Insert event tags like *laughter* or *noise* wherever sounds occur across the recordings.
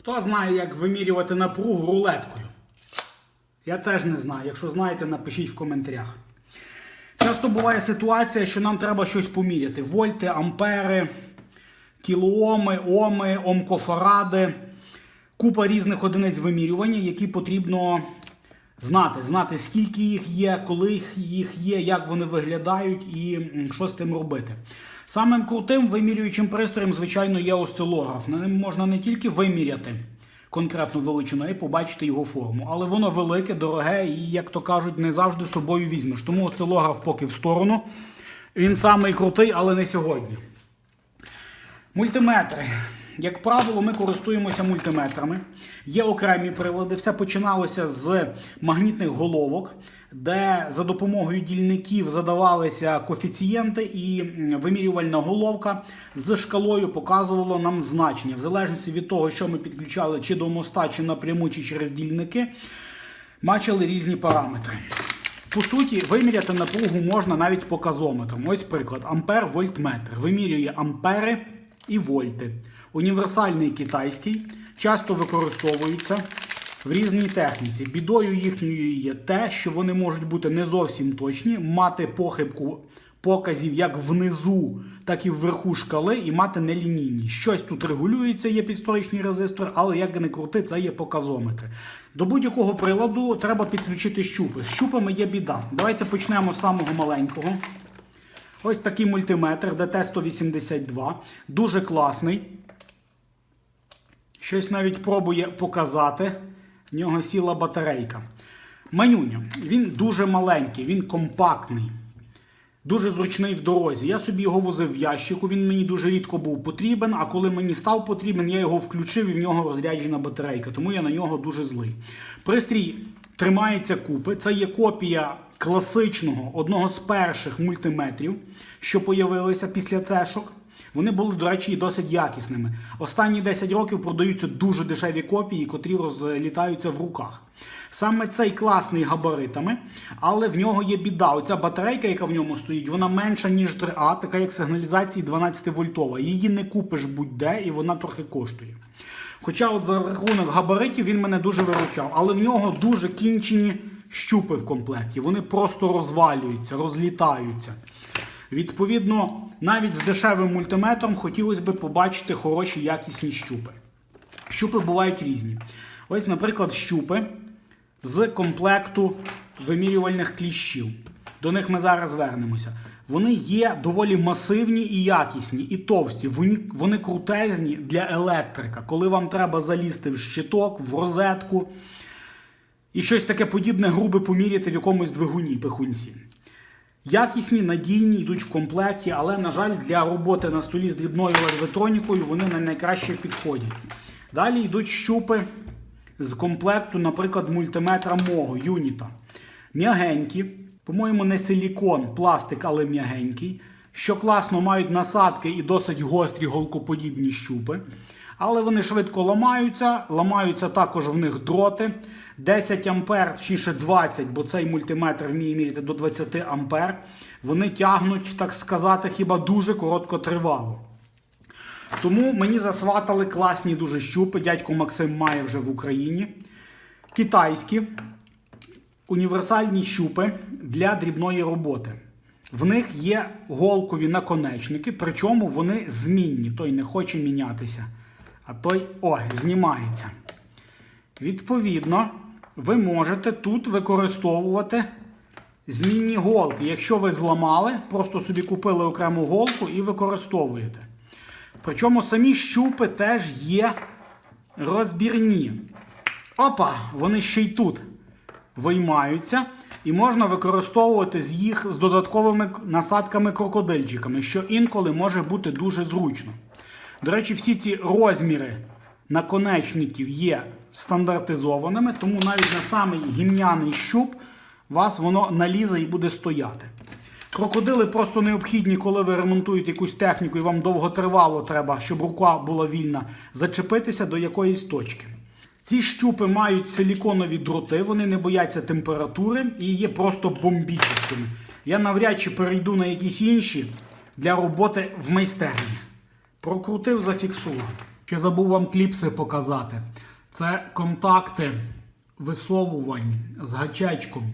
Хто знає, як вимірювати напругу рулеткою? Я теж не знаю. Якщо знаєте, напишіть в коментарях. Часто буває ситуація, що нам треба щось поміряти: вольти, ампери, кілооми, оми, омкофаради, купа різних одиниць вимірювання, які потрібно знати. Знати, скільки їх є, коли їх- є, як вони виглядають і що з тим робити. Самим крутим вимірюючим пристроєм, звичайно, є осцилограф. На ним можна не тільки виміряти конкретну величину, й побачити його форму. Але воно велике, дороге і, як то кажуть, не завжди собою візьмеш. Тому осцилограф поки в сторону. Він самий крутий, але не сьогодні. Мультиметри. Як правило, ми користуємося мультиметрами. Є окремі прилади. Все починалося з магнітних головок, де за допомогою дільників задавалися коефіцієнти, і вимірювальна головка з шкалою показувала нам значення. В залежності від того, що ми підключали чи до моста, чи напряму, чи через дільники, бачили різні параметри. По суті, виміряти напругу можна навіть показометром. Ось приклад: ампер вольтметр. Вимірює ампери і вольти. Універсальний китайський часто використовується в різній техніці. Бідою їхньою є те, що вони можуть бути не зовсім точні, мати похибку показів як внизу, так і вверху шкали, і мати нелінійні. Щось тут регулюється, є підсторичний резистор, але як не крути, це є показометри. До будь-якого приладу треба підключити щупи. З щупами є біда. Давайте почнемо з самого маленького. Ось такий мультиметр DT182. Дуже класний. Щось навіть пробує показати. В нього сіла батарейка. Манюня. Він дуже маленький, він компактний. Дуже зручний в дорозі. Я собі його возив в ящику, він мені дуже рідко був потрібен, а коли мені став потрібен, я його включив і в нього розряджена батарейка, тому я на нього дуже злий. Пристрій тримається купи. Це є копія класичного, одного з перших мультиметрів, що появилися після цешок. Вони були, до речі, досить якісними. Останні 10 років продаються дуже дешеві копії, котрі розлітаються в руках. Саме цей класний габаритами, але в нього є біда. Оця батарейка, яка в ньому стоїть, вона менша, ніж 3А, така як в сигналізації 12 вольтова. Її не купиш будь-де і вона трохи коштує. Хоча от за рахунок габаритів він мене дуже виручав, але в нього дуже кінчені щупи в комплекті. Вони просто розвалюються, розлітаються. Відповідно, навіть з дешевим мультиметром хотілося б побачити хороші якісні щупи. Щупи бувають різні. Ось, наприклад, щупи з комплекту вимірювальних кліщів. До них ми зараз вернемося. Вони є доволі масивні і якісні, і товсті. Вони, вони крутезні для електрика, коли вам треба залізти в щиток, в розетку і щось таке подібне грубе поміряти в якомусь двигуні пихунці. Якісні, надійні, йдуть в комплекті, але, на жаль, для роботи на столі з дрібною електронікою вони не найкраще підходять. Далі йдуть щупи з комплекту, наприклад, мультиметра мого юніта. М'ягенькі, по-моєму, не силікон, пластик, але м'ягенький. Що класно мають насадки і досить гострі голкоподібні щупи. Але вони швидко ламаються, ламаються також в них дроти. 10 ампер, точніше 20, бо цей мультиметр вміє міряти до 20 ампер. Вони тягнуть, так сказати, хіба дуже короткотривало. Тому мені засватали класні дуже щупи. Дядько Максим має вже в Україні. Китайські універсальні щупи для дрібної роботи. В них є голкові наконечники, причому вони змінні. Той не хоче мінятися. А той о, знімається. Відповідно, ви можете тут використовувати змінні голки. Якщо ви зламали, просто собі купили окрему голку і використовуєте. Причому самі щупи теж є розбірні. Опа, вони ще й тут виймаються. І можна використовувати з їх з додатковими насадками крокодильчиками, що інколи може бути дуже зручно. До речі, всі ці розміри наконечників є стандартизованими, тому навіть на самий гімняний щуп вас воно налізе і буде стояти. Крокодили просто необхідні, коли ви ремонтуєте якусь техніку і вам довготривало треба, щоб рука була вільна, зачепитися до якоїсь точки. Ці щупи мають силіконові дроти, вони не бояться температури і є просто бомбічними. Я навряд чи перейду на якісь інші для роботи в майстерні. Прокрутив, зафіксував. Ще забув вам кліпси показати. Це контакти висовувань з гачечком.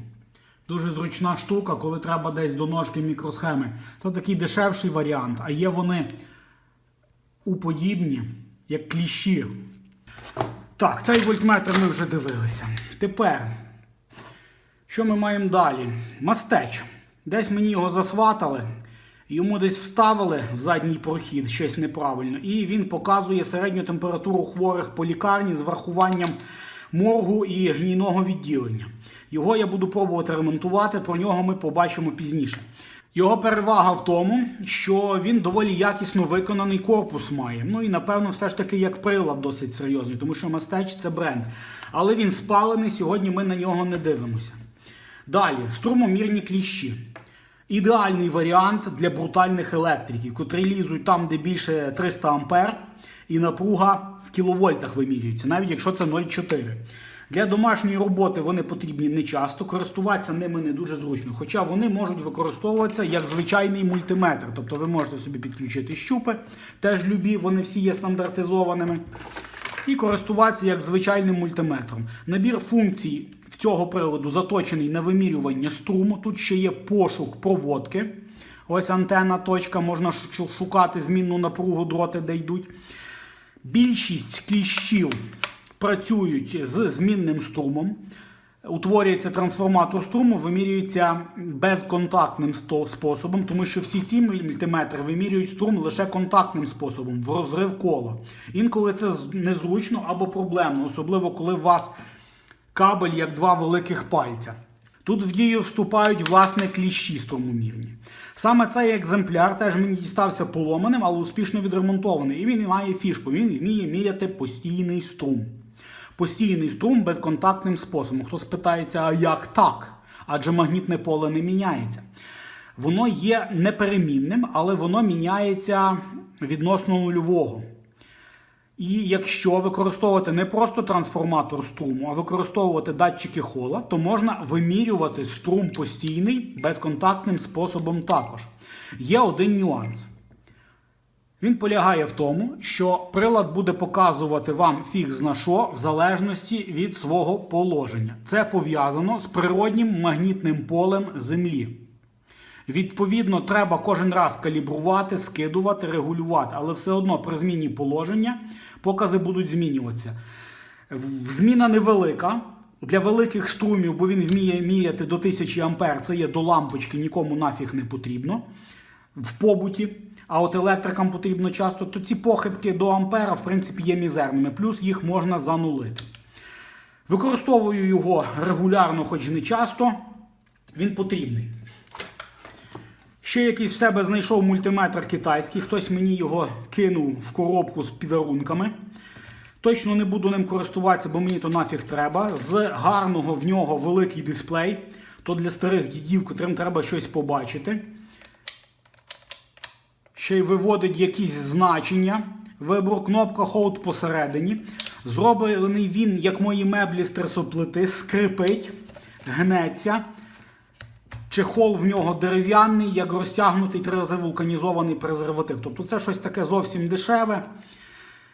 Дуже зручна штука, коли треба десь до ножки мікросхеми. Це такий дешевший варіант, а є вони уподібні, як кліщі. Так, цей вольтметр ми вже дивилися. Тепер, що ми маємо далі? Мастеч. Десь мені його засватали, йому десь вставили в задній прохід щось неправильно, і він показує середню температуру хворих по лікарні з врахуванням моргу і гнійного відділення. Його я буду пробувати ремонтувати, про нього ми побачимо пізніше. Його перевага в тому, що він доволі якісно виконаний корпус має. Ну і напевно, все ж таки як прилад досить серйозний, тому що Мастеч це бренд. Але він спалений, сьогодні ми на нього не дивимося. Далі, струмомірні кліщі. Ідеальний варіант для брутальних електриків, котрі лізуть там, де більше 300 ампер, і напруга в кіловольтах вимірюється, навіть якщо це 0,4. Для домашньої роботи вони потрібні не часто, користуватися ними не дуже зручно. Хоча вони можуть використовуватися як звичайний мультиметр. Тобто ви можете собі підключити щупи, теж любі, вони всі є стандартизованими. І користуватися як звичайним мультиметром. Набір функцій в цього приладу заточений на вимірювання струму. Тут ще є пошук проводки. Ось антенна точка, можна шукати змінну напругу, дроти, де йдуть. Більшість кліщів працюють з змінним струмом. Утворюється трансформатор струму, вимірюється безконтактним способом, тому що всі ці мультиметри вимірюють струм лише контактним способом, в розрив кола. Інколи це незручно або проблемно, особливо коли у вас кабель як два великих пальця. Тут в дію вступають власне кліщі струмомірні. Саме цей екземпляр теж мені дістався поломаним, але успішно відремонтований. І він має фішку. Він вміє міряти постійний струм. Постійний струм безконтактним способом. Хто спитається, а як так? Адже магнітне поле не міняється. Воно є неперемінним, але воно міняється відносно нульового. І якщо використовувати не просто трансформатор струму, а використовувати датчики хола, то можна вимірювати струм постійний безконтактним способом також. Є один нюанс. Він полягає в тому, що прилад буде показувати вам фіг зна що в залежності від свого положення. Це пов'язано з природнім магнітним полем Землі. Відповідно, треба кожен раз калібрувати, скидувати, регулювати, але все одно при зміні положення покази будуть змінюватися. Зміна невелика. Для великих струмів, бо він вміє міряти до 1000 ампер, це є до лампочки, нікому нафіг не потрібно в побуті. А от електрикам потрібно часто, то ці похибки до ампера, в принципі, є мізерними. Плюс їх можна занулити. Використовую його регулярно, хоч не часто. Він потрібний. Ще якийсь в себе знайшов мультиметр китайський, хтось мені його кинув в коробку з підарунками. Точно не буду ним користуватися, бо мені то нафіг треба. З гарного в нього великий дисплей. То для старих дідів, котрим треба щось побачити. Ще й виводить якісь значення. Вибор кнопка Hold посередині. Зроблений він, як мої меблі з трисоплити, скрипить, гнеться. Чехол в нього дерев'яний, як розтягнутий три рази вулканізований презерватив. Тобто це щось таке зовсім дешеве.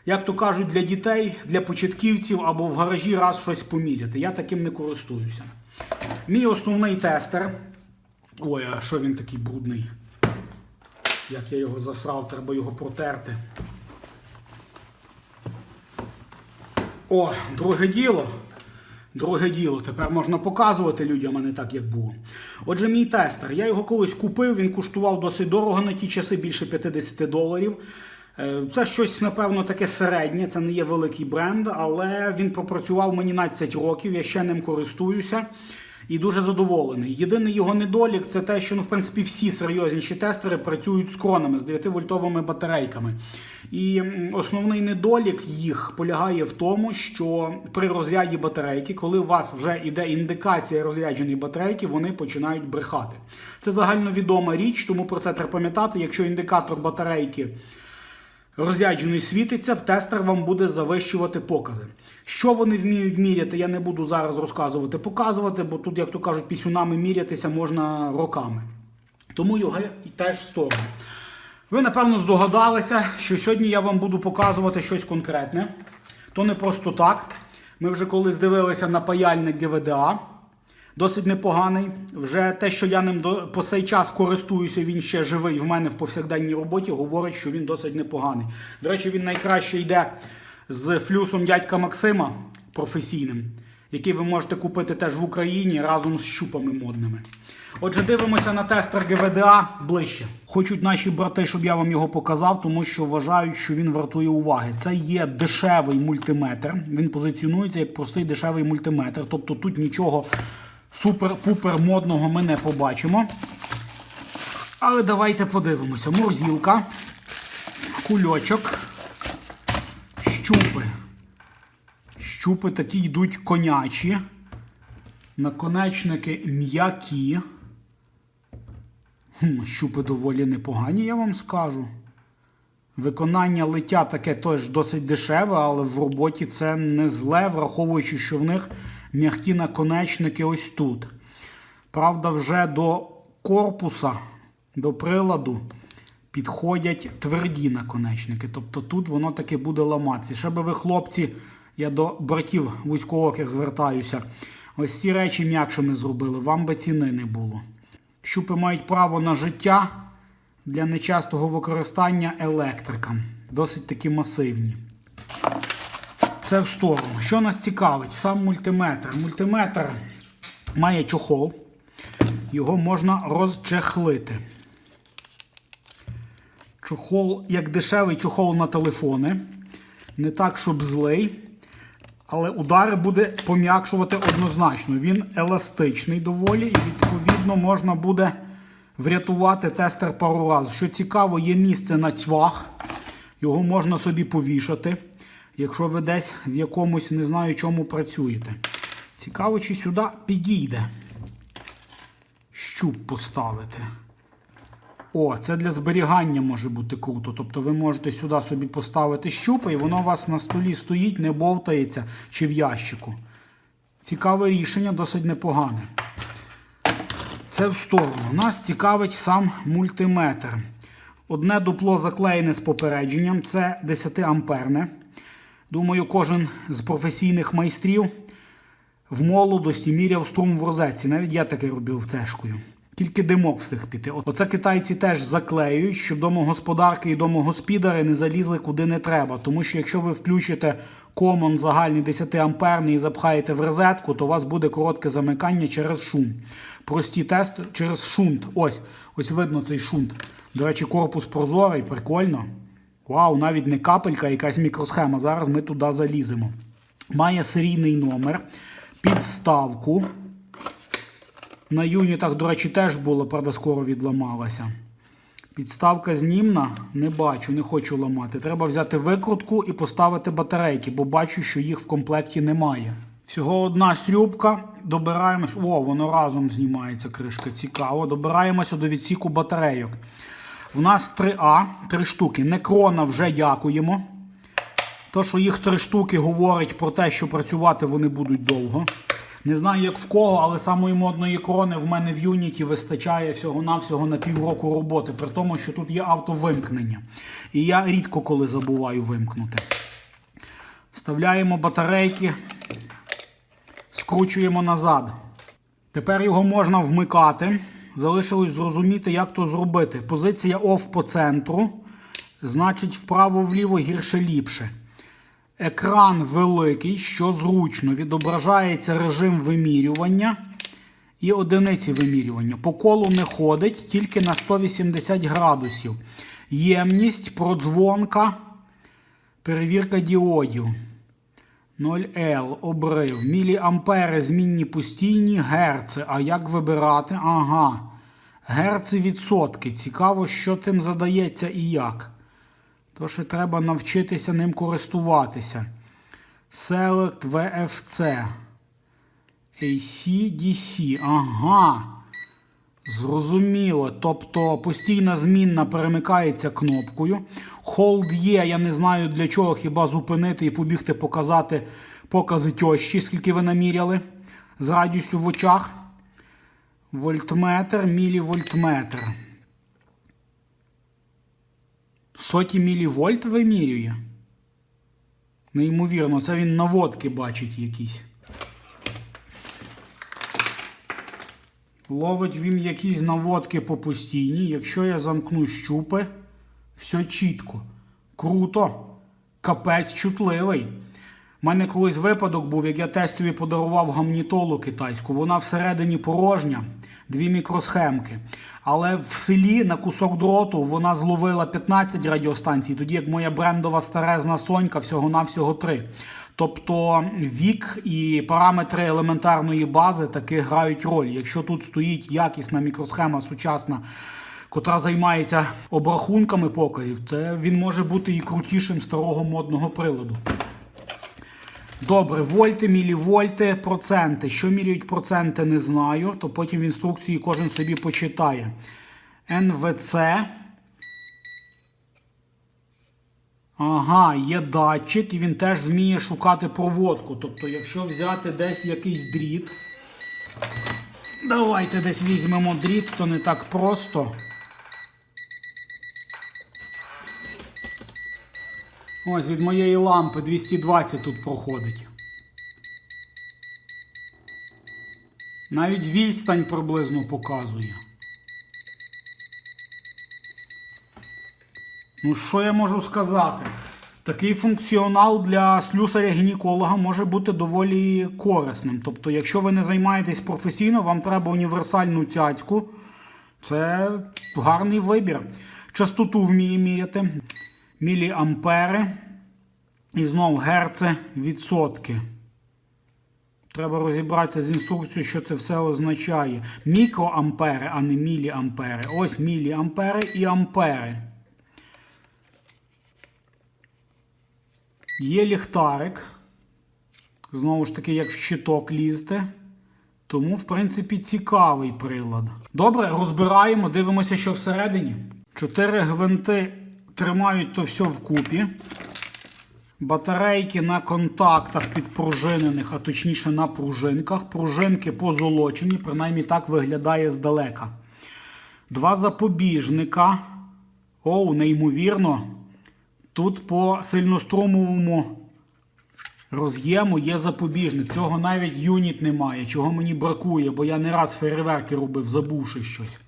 Як то кажуть, для дітей, для початківців або в гаражі раз щось поміряти. Я таким не користуюся. Мій основний тестер. Ой, а що він такий брудний? Як я його засрав, треба його протерти. О, друге діло. Друге діло, тепер можна показувати людям, а не так, як було. Отже, мій тестер. Я його колись купив, він коштував досить дорого на ті часи, більше 50 доларів. Е, Це щось, напевно, таке середнє, це не є великий бренд, але він пропрацював мені 12 років, я ще ним користуюся і дуже задоволений. Єдиний його недолік це те, що ну, в принципі всі серйозніші тестери працюють з кронами, з 9-вольтовими батарейками. І основний недолік їх полягає в тому, що при розряді батарейки, коли у вас вже йде індикація розрядженої батарейки, вони починають брехати. Це загальновідома річ, тому про це треба пам'ятати. Якщо індикатор батарейки розряджений світиться, тестер вам буде завищувати покази. Що вони вміють міряти, я не буду зараз розказувати, показувати, бо тут, як то кажуть, пісюнами мірятися можна роками. Тому його теж в сторону. Ви, напевно, здогадалися, що сьогодні я вам буду показувати щось конкретне. То не просто так. Ми вже колись дивилися на паяльник GVDA. Досить непоганий. Вже те, що я ним по цей час користуюся, він ще живий в мене в повсякденній роботі, говорить, що він досить непоганий. До речі, він найкраще йде з флюсом дядька Максима професійним, який ви можете купити теж в Україні разом з щупами модними. Отже, дивимося на тестер GVDA ближче. Хочуть наші брати, щоб я вам його показав, тому що вважають, що він вартує уваги. Це є дешевий мультиметр. Він позиціонується як простий дешевий мультиметр. Тобто тут нічого супер-пупер модного ми не побачимо. Але давайте подивимося. Морзілка, кульочок, щупи. Щупи такі йдуть конячі. Наконечники м'які. Щупи доволі непогані, я вам скажу. Виконання лиття таке теж досить дешеве, але в роботі це не зле, враховуючи, що в них м'які наконечники ось тут. Правда, вже до корпуса, до приладу підходять тверді наконечники. Тобто тут воно таки буде ламатися. Ще би ви, хлопці, я до братів вузькооких звертаюся. Ось ці речі м'якшими зробили, вам би ціни не було. Щупи мають право на життя для нечастого використання електрикам. Досить такі масивні. Це в сторону. Що нас цікавить? Сам мультиметр. Мультиметр має чохол. Його можна розчехлити. Чохол, як дешевий чохол на телефони. Не так, щоб злий. Але удари буде пом'якшувати однозначно. Він еластичний доволі, і відповідно можна буде врятувати тестер пару разів. Що цікаво, є місце на цвях. Його можна собі повішати, якщо ви десь в якомусь не знаю чому працюєте. Цікаво, чи сюди підійде. Щуп поставити. О, це для зберігання може бути круто. Тобто ви можете сюди собі поставити щупи, і воно у вас на столі стоїть, не бовтається чи в ящику. Цікаве рішення, досить непогане. Це в сторону. Нас цікавить сам мультиметр. Одне дупло заклеєне з попередженням, це 10 амперне. Думаю, кожен з професійних майстрів в молодості міряв струм в розетці. Навіть я таке робив цешкою. Тільки димок встиг піти. Оце китайці теж заклеюють, щоб домогосподарки і домогоспідари не залізли куди не треба. Тому що якщо ви включите комон загальний 10 амперний і запхаєте в розетку, то у вас буде коротке замикання через шум. Прості тести через шунт. Ось, ось видно цей шунт. До речі, корпус прозорий, прикольно. Вау, навіть не капелька, якась мікросхема. Зараз ми туди заліземо. Має серійний номер, підставку. На юнітах, до речі, теж було, правда, скоро відламалася. Підставка знімна, не бачу, не хочу ламати. Треба взяти викрутку і поставити батарейки, бо бачу, що їх в комплекті немає. Всього одна срюбка. Добираємось. О, воно разом знімається кришка. Цікаво. Добираємося до відсіку батарейок. У нас 3А, 3 штуки. Некрона вже дякуємо. То, що їх 3 штуки говорить про те, що працювати вони будуть довго. Не знаю, як в кого, але самої модної крони в мене в юніті вистачає всього-навсього на півроку роботи, при тому, що тут є автовимкнення. І я рідко коли забуваю вимкнути. Вставляємо батарейки, скручуємо назад. Тепер його можна вмикати. Залишилось зрозуміти, як то зробити. Позиція OFF по центру. Значить, вправо-вліво гірше ліпше. Екран великий, що зручно, відображається режим вимірювання і одиниці вимірювання. По колу не ходить, тільки на 180 градусів. Ємність, продзвонка, перевірка діодів. 0L, обрив. Міліампери змінні постійні, герци. А як вибирати? Ага. Герци відсотки. Цікаво, що тим задається і як. То що треба навчитися ним користуватися. Select VFC. AC-DC. Ага. Зрозуміло. Тобто постійна змінна перемикається кнопкою. Hold є, я не знаю для чого, хіба зупинити і побігти показати покази тьощі, скільки ви наміряли. З радістю в очах. Вольтметр, мілівольтметр. Соті мілівольт вимірює. Неймовірно, це він наводки бачить якісь. Ловить він якісь наводки по постійній. Якщо я замкну щупи, все чітко. Круто. Капець чутливий. У мене колись випадок був, як я тестові подарував гамнітолу китайську. Вона всередині порожня, дві мікросхемки. Але в селі на кусок дроту вона зловила 15 радіостанцій, тоді як моя брендова старезна Сонька всього-навсього 3. Тобто вік і параметри елементарної бази таки грають роль. Якщо тут стоїть якісна мікросхема сучасна, котра займається обрахунками показів, це він може бути і крутішим старого модного приладу. Добре, вольти, мілівольти, проценти. Що міряють проценти, не знаю, то потім в інструкції кожен собі почитає. НВЦ. Ага, є датчик, і він теж вміє шукати проводку. Тобто, якщо взяти десь якийсь дріт. Давайте десь візьмемо дріт, то не так просто. Ось від моєї лампи 220 тут проходить. Навіть відстань приблизно показує. Ну, що я можу сказати? Такий функціонал для слюсаря-гінеколога може бути доволі корисним. Тобто, якщо ви не займаєтесь професійно, вам треба універсальну цяцьку. Це гарний вибір. Частоту вміє міряти. Міліампери. І знову герци відсотки. Треба розібратися з інструкцією, що це все означає. Мікроампери, а не міліампери. Ось міліампери і ампери. Є ліхтарик. Знову ж таки, як в щиток лізти. Тому, в принципі, цікавий прилад. Добре, розбираємо, дивимося, що всередині. Чотири гвинти тримають то все вкупі. Батарейки на контактах підпружинених, а точніше на пружинках. Пружинки позолочені, принаймні так виглядає здалека. Два запобіжника. Оу, неймовірно. Тут по сильнострумовому роз'єму є запобіжник. Цього навіть юніт немає, чого мені бракує, бо я не раз фейерверки робив, забувши щось.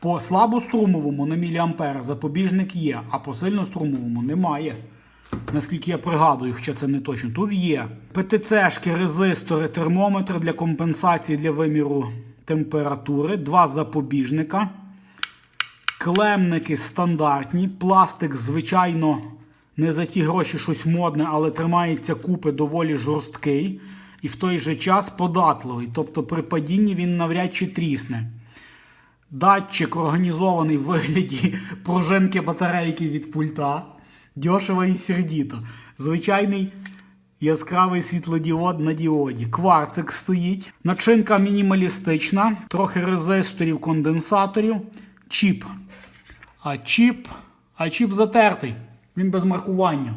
По слабострумовому на міліампер запобіжник є, а по сильнострумовому немає. Наскільки я пригадую, хоча це не точно. Тут є ПТЦшки, резистори, термометр для компенсації для виміру температури, два запобіжника. Клемники стандартні. Пластик, звичайно, не за ті гроші щось модне, але тримається купи доволі жорсткий і в той же час податливий. Тобто при падінні він навряд чи трісне. Датчик організований в вигляді *laughs* пружинки батарейки від пульта. Дешево і сердіто. Звичайний яскравий світлодіод на діоді. Кварцик стоїть. Начинка мінімалістична, трохи резисторів, конденсаторів. Чіп. А чіп, а чіп затертий. Він без маркування.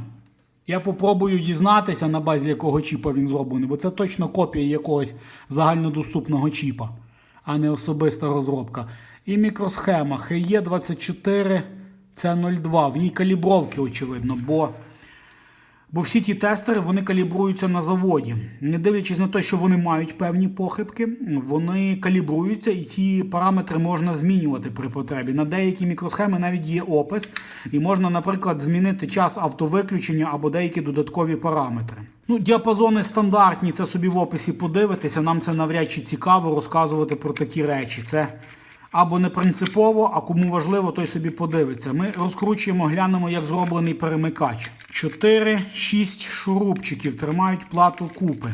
Я попробую дізнатися, на базі якого чіпа він зроблений, бо це точно копія якогось загальнодоступного чіпа, а не особиста розробка. І мікросхема HE24 C02. В ній калібровки, очевидно, бо, бо всі ті тестери вони калібруються на заводі. Не дивлячись на те, що вони мають певні похибки, вони калібруються і ті параметри можна змінювати при потребі. На деякі мікросхеми навіть є опис, і можна, наприклад, змінити час автовиключення або деякі додаткові параметри. Ну, діапазони стандартні, це собі в описі подивитися. Нам це навряд чи цікаво розказувати про такі речі. Це або не принципово, а кому важливо, той собі подивиться. Ми розкручуємо, глянемо, як зроблений перемикач. 4-6 шурупчиків тримають плату купи.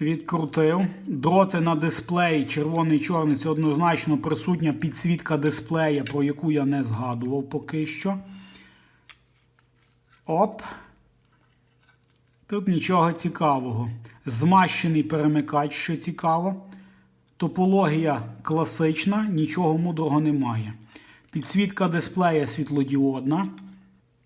Відкрутив. Дроти на дисплеї, червоний чорний це однозначно присутня підсвітка дисплея, про яку я не згадував поки що. Оп. Тут нічого цікавого. Змащений перемикач, що цікаво. Топологія класична, нічого мудрого немає. Підсвітка дисплея світлодіодна.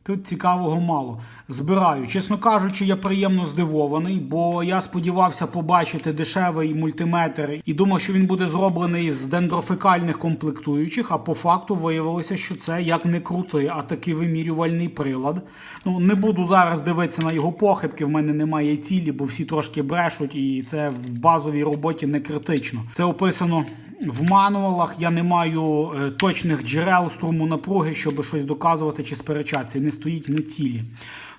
Тут цікавого мало. Збираю. Чесно кажучи, я приємно здивований, бо я сподівався побачити дешевий мультиметр і думав, що він буде зроблений з дендрофикальних комплектуючих, а по факту виявилося, що це як не крутий, а такий вимірювальний прилад. Ну, не буду зараз дивитися на його похибки, в мене немає цілі, бо всі трошки брешуть, і це в базовій роботі не критично. Це описано в мануалах я не маю е, точних джерел струму напруги, щоб щось доказувати чи сперечатися. Не стоїть не цілі.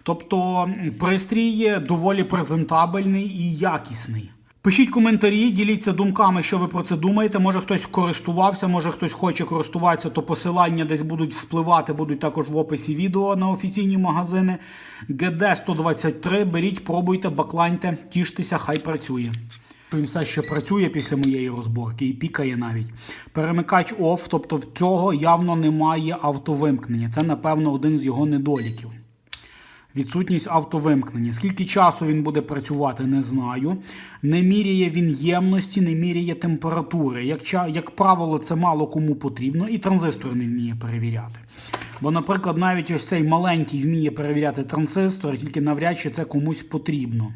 Тобто пристрій є доволі презентабельний і якісний. Пишіть коментарі, діліться думками, що ви про це думаєте. Може хтось користувався, може хтось хоче користуватися, то посилання десь будуть вспливати, будуть також в описі відео на офіційні магазини. ГД-123, беріть, пробуйте, бакланьте, тіштеся, хай працює. Він все ще працює після моєї розборки і пікає навіть. Перемикач OFF, тобто в цього явно немає автовимкнення. Це, напевно, один з його недоліків. Відсутність автовимкнення. Скільки часу він буде працювати, не знаю. Не міряє він ємності, не міряє температури. Як, як правило, це мало кому потрібно, і транзистор не вміє перевіряти. Бо, наприклад, навіть ось цей маленький вміє перевіряти транзистори, тільки навряд чи це комусь потрібно.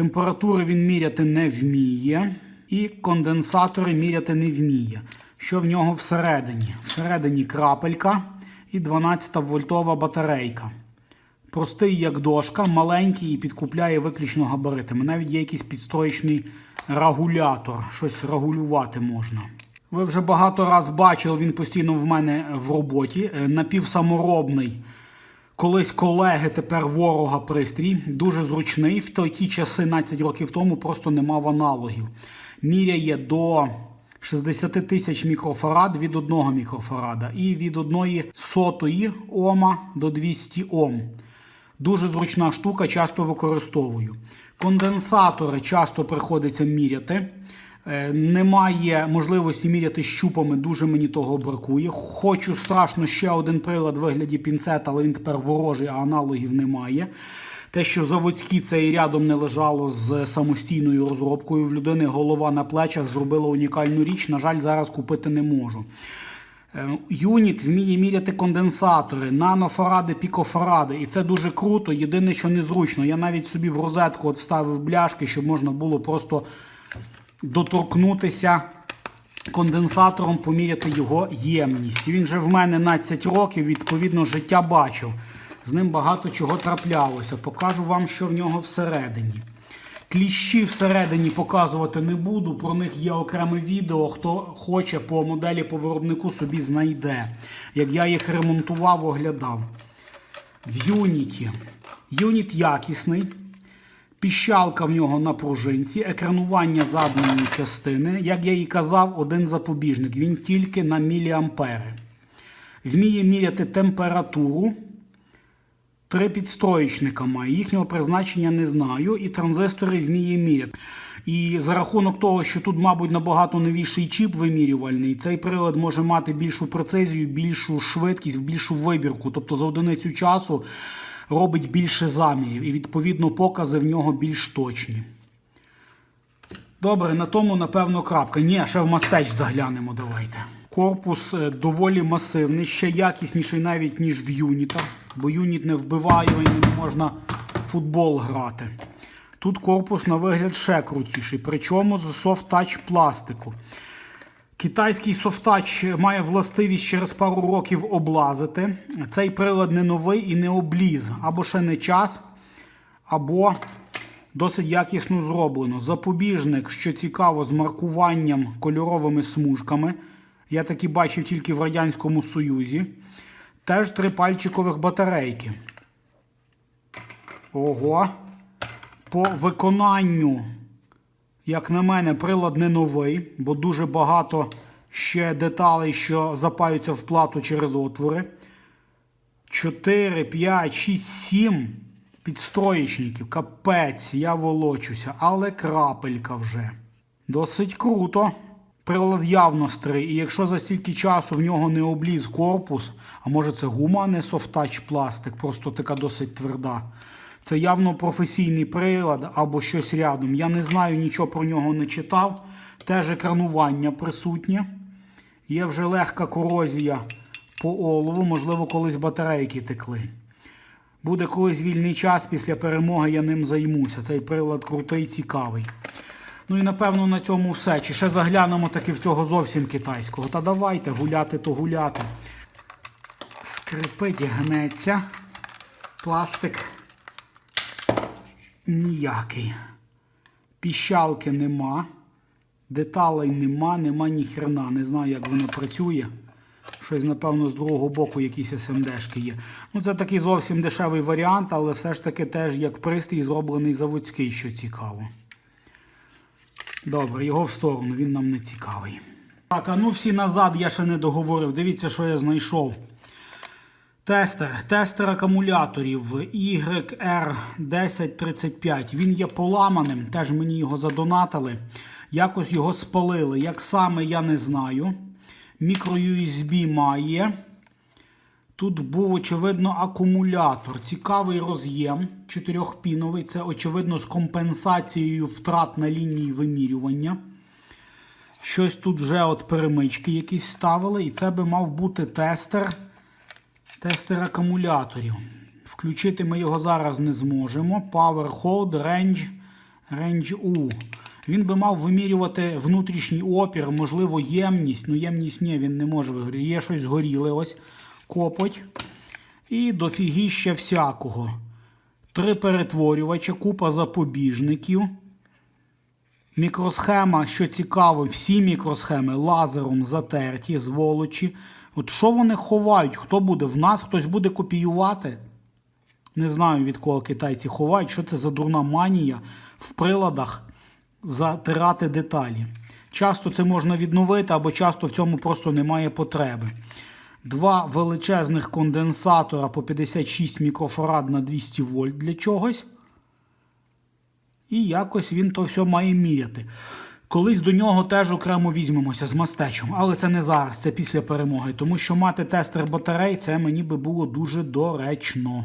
Температури він міряти не вміє, і конденсатори міряти не вміє. Що в нього всередині? Всередині крапелька і 12 вольтова батарейка. Простий як дошка, маленький і підкупляє виключно габаритами. Навіть є якийсь підстроєчний регулятор, щось регулювати можна. Ви вже багато раз бачили, він постійно в мене в роботі. Е, Напівсаморобний. Колись колеги, тепер ворога пристрій, дуже зручний. В ті часи, 12 років тому, просто не мав аналогів. Міряє до 60 тисяч мікрофарад від 1 мікрофарада і від 1 сотої ома до 200 ом. Дуже зручна штука, часто використовую. Конденсатори часто приходиться міряти. Е, Немає можливості міряти щупами, дуже мені того бракує. Хочу страшно ще один прилад в вигляді пінцета, але він тепер ворожий, а аналогів немає. Те, що заводські це і рядом не лежало з самостійною розробкою. В людини голова на плечах зробила унікальну річ. На жаль, зараз купити не можу. Е, Юніт вміє міряти конденсатори, нанофаради, пікофаради, і це дуже круто. Єдине, що незручно. Я навіть собі в розетку от вставив бляшки, щоб можна було просто доторкнутися конденсатором, поміряти його ємність. Він вже в мене 12 років, відповідно, життя бачив. З ним багато чого траплялося. Покажу вам, що в нього всередині. Кліщі всередині показувати не буду. Про них є окреме відео. Хто хоче по моделі по виробнику собі знайде. Як я їх ремонтував, оглядав. В Юніті. Юніт якісний. Піщалка в нього на пружинці, екранування задньої частини. Як я і казав, один запобіжник. Він тільки на міліампери. Вміє міряти температуру. Три підстроєчника має. Їхнього призначення не знаю, і транзистори вміє міряти. І за рахунок того, що тут, мабуть, набагато новіший чіп вимірювальний, цей прилад може мати більшу прецизію, більшу швидкість, більшу вибірку. Тобто за одиницю часу робить більше замірів, і відповідно покази в нього більш точні. Добре, на тому, напевно, крапка. Ні, ще в мастеч заглянемо, давайте. Корпус е, доволі масивний, ще якісніший навіть, ніж в юнітах, бо юніт не вбиває і не можна футбол грати. Тут корпус на вигляд ще крутіший, причому з софт-тач пластику. Китайський софтач має властивість через пару років облазити. Цей прилад не новий і не обліз, або ще не час, або досить якісно зроблено. Запобіжник, що цікаво, з маркуванням кольоровими смужками. Я такі бачив тільки в Радянському Союзі. Теж три пальчикових батарейки. Ого. По виконанню як на мене, прилад не новий, бо дуже багато ще деталей, що запаються в плату через отвори. 4, 5, 6, 7 підстроєчників. Капець, я волочуся, але крапелька вже. Досить круто. Прилад явно старий, і якщо за стільки часу в нього не обліз корпус, а може це гума, не софтач пластик, просто така досить тверда. Це явно професійний прилад або щось рядом. Я не знаю, нічого про нього не читав. Теж екранування присутнє. Є вже легка корозія по олову, можливо, колись батарейки текли. Буде колись вільний час після перемоги, я ним займуся. Цей прилад крутий, цікавий. Ну і напевно на цьому все. Чи ще заглянемо таки в цього зовсім китайського? Та давайте гуляти, то гуляти. Скрипить, гнеться. Пластик ніякий. Піщалки нема. Деталей нема, нема ні хрена. Не знаю, як воно працює. Щось, напевно, з другого боку якісь СМДшки є. Ну, це такий зовсім дешевий варіант, але все ж таки теж як пристрій зроблений заводський, що цікаво. Добре, його в сторону, він нам не цікавий. Так, а ну всі назад я ще не договорив. Дивіться, що я знайшов. Тестер, тестер акумуляторів YR1035. Він є поламаним, теж мені його задонатили. Якось його спалили. Як саме, я не знаю. Мікро-USB має. Тут був, очевидно, акумулятор. Цікавий роз'єм чотирьохпіновий. Це, очевидно, з компенсацією втрат на лінії вимірювання. Щось тут вже от перемички якісь ставили. І це би мав бути тестер. Тестер акумуляторів. Включити ми його зараз не зможемо. Power Hold Range, Range U. Він би мав вимірювати внутрішній опір, можливо, ємність. Ну, ємність ні, він не може вигоріти. Є щось згоріле, ось копоть. І дофігіща всякого. Три перетворювача, купа запобіжників. Мікросхема, що цікаво, всі мікросхеми лазером затерті, зволочі. От що вони ховають? Хто буде? В нас хтось буде копіювати? Не знаю, від кого китайці ховають, що це за дурна манія в приладах затирати деталі. Часто це можна відновити, або часто в цьому просто немає потреби. Два величезних конденсатора по 56 мікрофарад на 200 вольт для чогось. І якось він то все має міряти. Колись до нього теж окремо візьмемося з мастечом, але це не зараз, це після перемоги. Тому що мати тестер батарей це мені би було дуже доречно.